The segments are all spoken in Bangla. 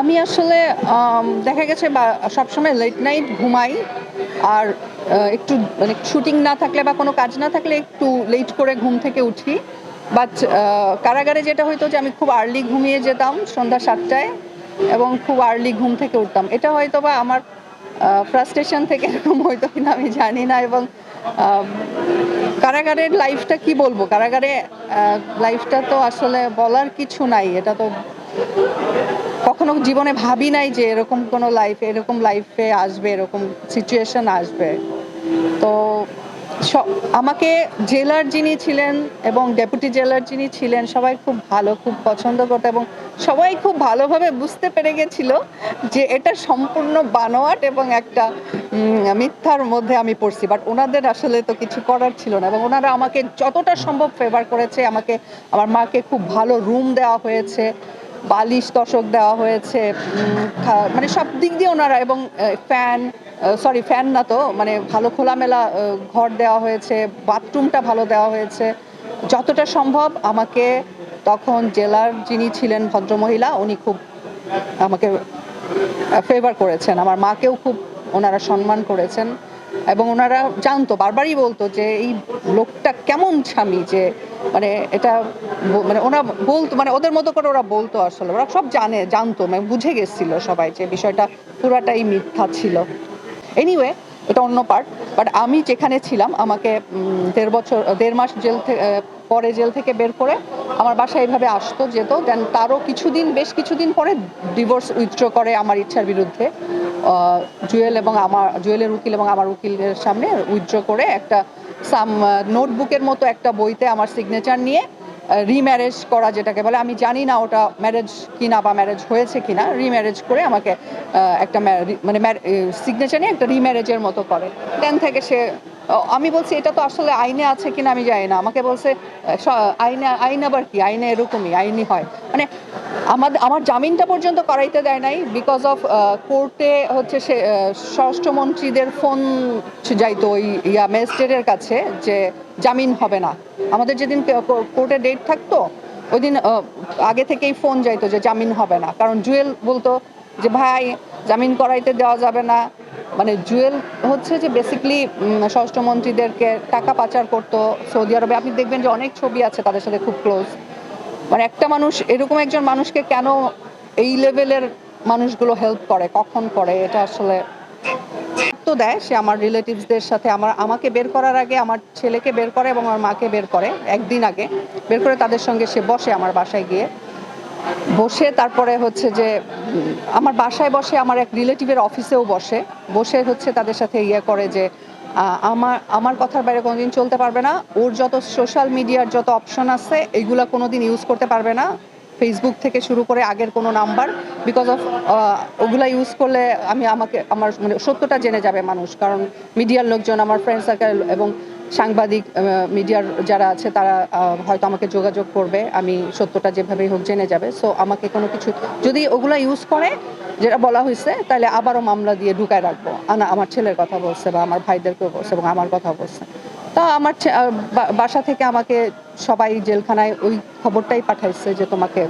আমি আসলে দেখা গেছে বা, সবসময় লেট নাইট ঘুমাই, আর একটু মানে শুটিং না থাকলে বা কোনো কাজ না থাকলে একটু লেট করে ঘুম থেকে উঠি। বাট কারাগারে যেটা হইতো যে আমি খুব আর্লি ঘুমিয়ে যেতাম সন্ধ্যা সাতটায় এবং খুব আর্লি ঘুম থেকে উঠতাম। এটা হয়তো বা আমার ফ্রাস্ট্রেশন থেকে এরকম হয়তো কিনা আমি জানি না এবং কারাগারের লাইফটা কি বলব? কারাগারে লাইফটা তো আসলে বলার কিছু নাই। এটা তো কখনো জীবনে ভাবি নাই যে এরকম কোনো লাইফ এরকম লাইফে আসবে, এরকম সিচুয়েশন আসবে। তো আমাকে জেলার যিনি ছিলেন এবং ডেপুটি জেলার যিনি ছিলেন, সবাই খুব ভালো, খুব পছন্দ করতো এবং সবাই খুব ভালোভাবে বুঝতে পেরে গেছিল যে এটা সম্পূর্ণ বানোয়াট এবং একটা মিথ্যার মধ্যে আমি পড়ছি। বাট ওনাদের আসলে তো কিছু করার ছিল না এবং ওনারা আমাকে যতটা সম্ভব ফেভার করেছে, আমাকে, আমার মাকে খুব ভালো রুম দেওয়া হয়েছে। বালিশ দশক দেওয়া হয়েছে মানে সব দিক দিয়ে ওনারা এবং ফ্যান সরি ফ্যান না তো মানে ভালো খোলামেলা ঘর দেওয়া হয়েছে, বাথরুমটা ভালো দেওয়া হয়েছে। যতটা সম্ভব আমাকে তখন জেলার যিনি ছিলেন ভদ্রমহিলা, উনি খুব আমাকে ফেভার করেছেন। আমার মাকেও খুব ওনারা সম্মান করেছেন। এবং ওনারা জানতো, বারবারই বলতো যে এই লোকটা কেমন স্বামী যে মানে এটা মানে ওরা বলতো মানে ওদের মতো করে ওরা বলতো আসলে। ওরা সব জানে, জানতো মানে বুঝে গেছিল সবাই যে বিষয়টা পুরাটাই মিথ্যা ছিল। এনিওয়ে এটা অন্য পার্ট বাট আমি যেখানে ছিলাম, আমাকে দেড় বছর, দেড় মাস জেল থেকে পরে জেল থেকে বের করে আমার বাসায় এইভাবে আসতো, যেত। দেন তারও কিছুদিন, বেশ কিছুদিন পরে ডিভোর্স উইথড্র করে আমার ইচ্ছার বিরুদ্ধে। জুয়েল এবং আমার, জুয়েলের উকিল এবং আমার উকিলের সামনে উইথড্র করে একটা সাম নোটবুকের মতো একটা বইতে আমার সিগনেচার নিয়ে রিম্যারেজ করা যেটাকে বলে, আমি জানি না ওটা ম্যারেজ কিনা বা ম্যারেজ হয়েছে কিনা রিম্যারেজ করে আমাকে একটা মানে সিগনেচার নিয়ে একটা রিম্যারেজের মতো করে। দেন থেকে সে আমি বলছি, এটা তো আসলে আইনে আছে কিনা আমি জানি না। আমাকে বলছে আইনে, আইন আবার কি? আইনে এরকমই, আইনই হয়। মানে আমাদের আমার জামিনটা পর্যন্ত করাইতে দেয় নাই বিকজ অফ কোর্টে হচ্ছে সে স্বরাষ্ট্রমন্ত্রীদের ফোন যাইতো ওই, ইয়া ম্যাজিস্ট্রেটের কাছে যে জামিন হবে না। আমাদের যেদিন কোর্টে ডেট থাকতো ওই দিন আগে থেকেই ফোন যাইতো যে জামিন হবে না। কারণ জুয়েল বলতো যে, ভাই, জামিন করাইতে দেওয়া যাবে না। মানে জুয়েল হচ্ছে যে বেসিকলি স্বরাষ্ট্রমন্ত্রীদেরকে টাকা পাচার করতো সৌদি আরবে। আপনি দেখবেন যে অনেক ছবি আছে তাদের সাথে খুব ক্লোজ মানে একটা মানুষ, এরকম একজন মানুষকে কেন এই লেভেলের মানুষগুলো হেল্প করে? কখন করে? এটা আসলে তো দেয়। সে আমার রিলেটিভসদের সাথে আমার, আমাকে বের করার আগে আমার ছেলেকে বের করে এবং আমার মাকে বের করে একদিন আগে। বের করে তাদের সঙ্গে সে বসে আমার বাসায় গিয়ে। বসে তারপরে হচ্ছে যে আমার বাসায় বসে আমার এক রিলেটিভের অফিসেও বসে। বসে হচ্ছে তাদের সাথে ইয়ে করে যে আমার আমার কথার বাইরে কোনোদিন চলতে পারবে না। ওর যত সোশ্যাল মিডিয়ার যত অপশন আছে, এগুলা কোনোদিন ইউজ করতে পারবে না। ফেসবুক থেকে শুরু করে আগের কোনো নাম্বার বিকজ অফ ওগুলা ইউজ করলে আমি আমাকে, আমার মানে সত্যটা জেনে যাবে মানুষ। কারণ মিডিয়ার লোকজন, আমার ফ্রেন্ড সার্কেল এবং সাংবাদিক মিডিয়ার যারা আছে তারা হয়তো আমাকে যোগাযোগ করবে। আমি সত্যটা যেভাবেই হোক জেনে যাবে। সো আমাকে কোনো কিছু, যদি ওগুলা ইউজ করে, যেটা বলা হয়েছে তাহলে আবারও মামলা দিয়ে ঢুকায় রাখব। আনা আমার ছেলের কথা বলছে বা আমার ভাইদেরকেও বলছে এবং আমার কথা বলছে। তো আমার বাসা থেকে আমাকে সবাই জেলখানায় ওই খবরটাই পাঠাইছে যে তোমাকে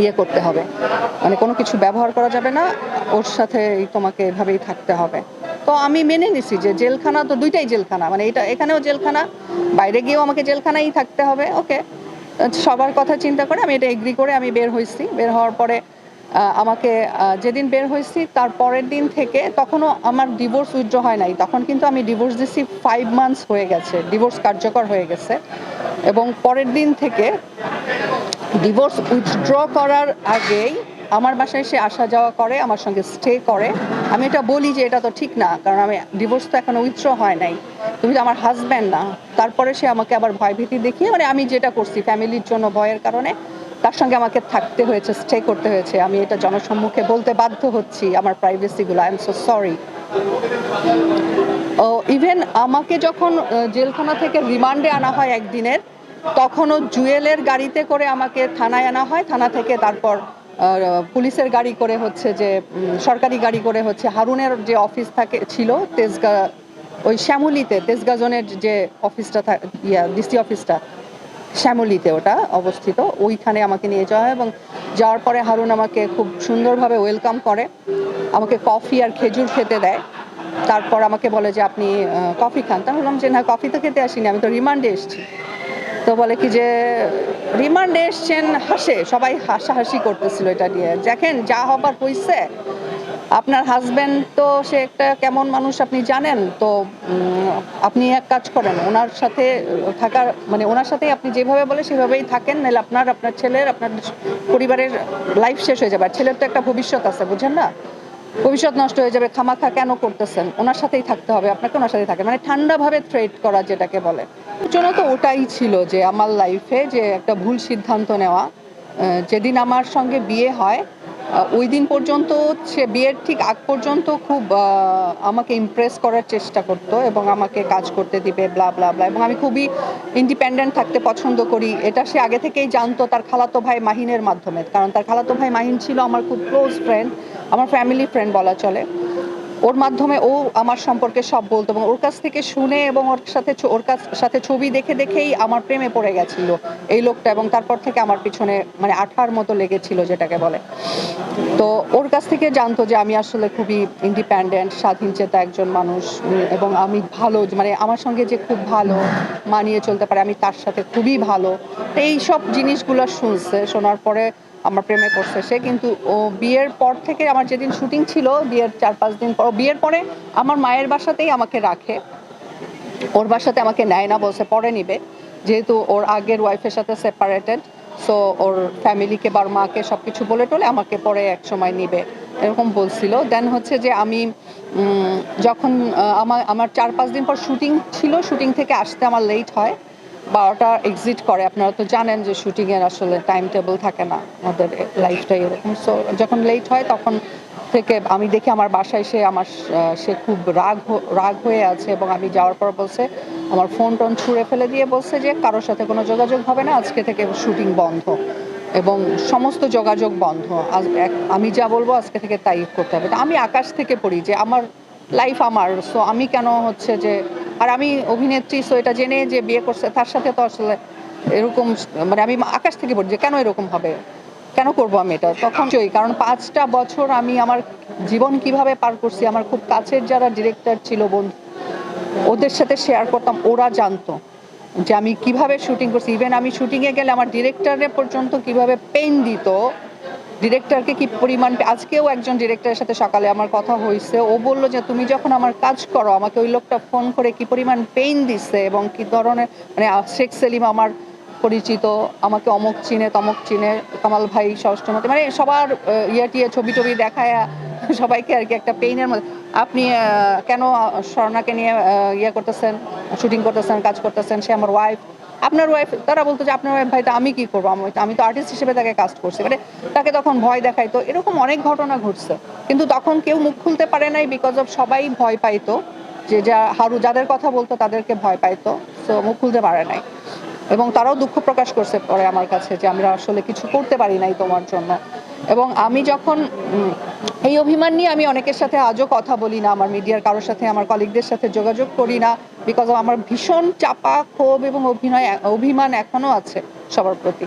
ইয়ে করতে হবে। মানে কোনো কিছু ব্যবহার করা যাবে না, ওর সাথে তোমাকে এভাবেই থাকতে হবে। তো আমি মেনে নিছি যে জেলখানা তো দুইটাই জেলখানা মানে এটা এখানেও জেলখানা, বাইরে গিয়েও আমাকে জেলখানাই থাকতে হবে, ওকে। সবার কথা চিন্তা করে আমি এটা এগ্রি করে আমি বের হয়েছি বের হওয়ার পরে আমাকে যেদিন বের হয়েছি তার পরের দিন থেকে তখনও আমার ডিভোর্স উইথড্র হয় নাই। তখন কিন্তু আমি ডিভোর্স দিছি ফাইভ মান্থস হয়ে গেছে ডিভোর্স কার্যকর হয়ে গেছে। এবং পরের দিন থেকে ডিভোর্স উইথড্র করার আগেই আমার বাসায় সে আসা যাওয়া করে, আমার সঙ্গে স্টে করে। আমি এটা বলি যে এটা তো ঠিক না, কারণ আমি ডিভোর্স তো এখনও উইথড্র হয় নাই। তুমি তো আমার হাজব্যান্ড না। তারপরে সে আমাকে আবার ভয় ভয়ভীতি দেখিয়ে মানে আমি যেটা করছি ফ্যামিলির জন্য ভয়ের কারণে, তার সঙ্গে আমাকে থাকতে হয়েছে স্টে করতে হয়েছে। আমি এটা জনসম্মুখে বলতে বাধ্য হচ্ছি আমার প্রাইভেসিগুলো আই এম সো সরি ও ইভেন আমাকে যখন জেলখানা থেকে রিমান্ডে আনা হয় একদিনের, তখনও জুয়েলের গাড়িতে করে আমাকে থানায় আনা হয়। থানা থেকে তারপর পুলিশের গাড়ি করে হচ্ছে যে সরকারি গাড়ি করে হচ্ছে হারুনের যে অফিস থাকে, ছিল তেজগা, ওই শ্যামলিতে, তেজগা জোনের যে অফিসটা ইয়া, ডিসি অফিসটা, শ্যামলিতে ওটা অবস্থিত। ওইখানে আমাকে নিয়ে যাওয়া হয় এবং যাওয়ার পরে হারুন আমাকে খুব সুন্দরভাবে ওয়েলকাম করে। আমাকে কফি আর খেজুর খেতে দেয়। তারপর আমাকে বলে যে, আপনি কফি খান? তা বললাম যে, না, কফি তো খেতে আসিনি, আমি তো রিমান্ডে এসেছি। তো বলে কি যে রিমান্ডে এসছেন হাসে, সবাই হাসাহাসি করতেছিল এটা নিয়ে। দেখেন, যা হবার হইছে, আপনার হাজবেন্ড তো সে একটা কেমন মানুষ আপনি জানেন, তো আপনি এক কাজ করেন, ওনার সাথে থাকার মানে ওনার সাথে আপনি যেভাবে বলে সেভাবেই থাকেন, নাহলে আপনার আপনার ছেলের, আপনার পরিবারের লাইফ শেষ হয়ে যাবে। আর ছেলের তো একটা ভবিষ্যৎ আছে, বুঝেন না? ভবিষ্যৎ নষ্ট হয়ে যাবে খামাখা কেন করতেছেন? ওনার সাথেই থাকতে হবে, আপনাকে ওনার সাথেই থাকে মানে ঠান্ডাভাবে থ্রেড করা যেটাকে বলে। জন্য তো ওটাই ছিল যে আমার লাইফে যে একটা ভুল সিদ্ধান্ত নেওয়া যেদিন আমার সঙ্গে বিয়ে হয় ওই দিন পর্যন্ত সে বিয়ের ঠিক আগ পর্যন্ত খুব আমাকে ইমপ্রেস করার চেষ্টা করত এবং আমাকে কাজ করতে দিবে ব্লা ব্লা ব্লা এবং আমি খুবই ইন্ডিপেন্ডেন্ট থাকতে পছন্দ করি। এটা সে আগে থেকেই জানতো তার খালাতো ভাই মাহিনের মাধ্যমে, কারণ তার খালাতো ভাই মাহিন ছিল আমার খুব ক্লোজ ফ্রেন্ড আমার ফ্যামিলি ফ্রেন্ড বলা চলে। ওর মাধ্যমে ও আমার সম্পর্কে সব বলতো এবং ওর কাছ থেকে শুনে এবং ওর সাথে ওর কাছ সাথে ছবি দেখে দেখেই আমার প্রেমে পড়ে গেছিল এই লোকটা এবং তারপর থেকে আমার পিছনে মানে আঠার মতো লেগেছিল যেটাকে বলে। তো ওর কাছ থেকে জানতো যে আমি আসলে খুবই ইন্ডিপেন্ডেন্ট স্বাধীন, চেতা একজন মানুষ এবং আমি ভালো মানে আমার সঙ্গে যে খুব ভালো মানিয়ে চলতে পারে, আমি তার সাথে খুবই ভালো। এই সব জিনিসগুলো শুনছে, শোনার পরে আমার প্রেমে পড়ছে সে, কিন্তু ও বিয়ের পর থেকে আমার যেদিন শুটিং ছিল, বিয়ের চার পাঁচ দিন পর, বিয়ের পরে আমার মায়ের বাসাতেই আমাকে রাখে। ওর বাসাতে আমাকে নেয় না বলছে, পরে নিবে। যেহেতু ওর আগের ওয়াইফের সাথে সেপারেটেড সো ওর ফ্যামিলিকে বা মাকে সব কিছু বলে টলে আমাকে পরে এক সময় নিবে, এরকম বলছিল। দেন হচ্ছে যে আমি যখন আমার আমার চার পাঁচ দিন পর শুটিং ছিল, শুটিং থেকে আসতে আমার লেট হয়। বারোটা এক্সিট করে। আপনারা তো জানেন যে শুটিংয়ের আসলে টাইম টেবল থাকে না আমাদের লাইফটাই এরকম। সো যখন লেট হয় তখন থেকে আমি দেখি আমার বাসায় সে আমার সে খুব রাগ রাগ হয়ে আছে এবং আমি যাওয়ার পর বলছে, আমার ফোন টোন ছুঁড়ে ফেলে দিয়ে বলছে যে কারোর সাথে কোনো যোগাযোগ হবে না, আজকে থেকে শুটিং বন্ধ। এবং সমস্ত যোগাযোগ বন্ধ। আজ আমি যা বলব আজকে থেকে তাই করতে হবে। আমি আকাশ থেকে পড়ি যে আমার লাইফ আমার। সো আমি কেন হচ্ছে যে আর আমি অভিনেত্রী সো এটা জেনে যে বিয়ে করছে, তার সাথে তো আসলে এরকম মানে আমি আকাশ থেকে পড়ি যে কেন এরকম হবে? কেন করব আমি এটা? তখন চই কারণ পাঁচটা বছর আমি আমার জীবন কীভাবে পার করছি, আমার খুব কাছের যারা ডিরেক্টর ছিল, বন্ধু, ওদের সাথে শেয়ার করতাম, ওরা জানতো যে আমি কীভাবে শুটিং করছি। ইভেন আমি শুটিংয়ে গেলে আমার ডিরেক্টরে পর্যন্ত কীভাবে পেন দিত ডিরেক্টরকে কি পরিমাণ আজকেও একজন ডিরেক্টরের সাথে সকালে আমার কথা হয়েছে ও বলল যে, তুমি যখন আমার কাজ করো, আমাকে ওই লোকটা ফোন করে কি পরিমাণ পেইন দিচ্ছে এবং কি ধরনের মানে শেখ সেলিম আমার পরিচিত, আমাকে অমুক চিনে, তমক চিনে, কামাল ভাই ষষ্ঠমতে মানে সবার ইয়ে টিয়ে ছবি টবি দেখায় সবাইকে আর কি একটা পেইনের মধ্যে। আপনি কেন স্বর্ণাকে নিয়ে ইয়ে করতেছেন শুটিং করতেছেন, কাজ করতেছেন? সে আমার ওয়াইফ আপনার ওয়াইফ তারা বলতো যে আপনার ওয়াইফ ভাই, তো আমি কি করব? আমি আমি তো আর্টিস্ট হিসেবে তাকে কাস্ট করছি। মানে তাকে তখন ভয় দেখাইতো। এরকম অনেক ঘটনা ঘটছে। কিন্তু তখন কেউ মুখ খুলতে পারে নাই বিকজ অফ সবাই ভয় পাইতো যে যা, হারু যাদের কথা বলতো তাদেরকে ভয় পাইতো। তো মুখ খুলতে পারে নাই। এবং তারাও দুঃখ প্রকাশ করছে পরে আমার কাছে যে আমরা আসলে কিছু করতে পারি নাই তোমার জন্য। এবং আমি যখন এই অভিমান নিয়ে আমি অনেকের সাথে আজও কথা বলি না, আমার মিডিয়ার কারোর সাথে, আমার কলিগদের সাথে যোগাযোগ করি না বিকজ আমার ভীষণ চাপা ক্ষোভ এবং অভিনয় অভিমান এখনও আছে সবার প্রতি।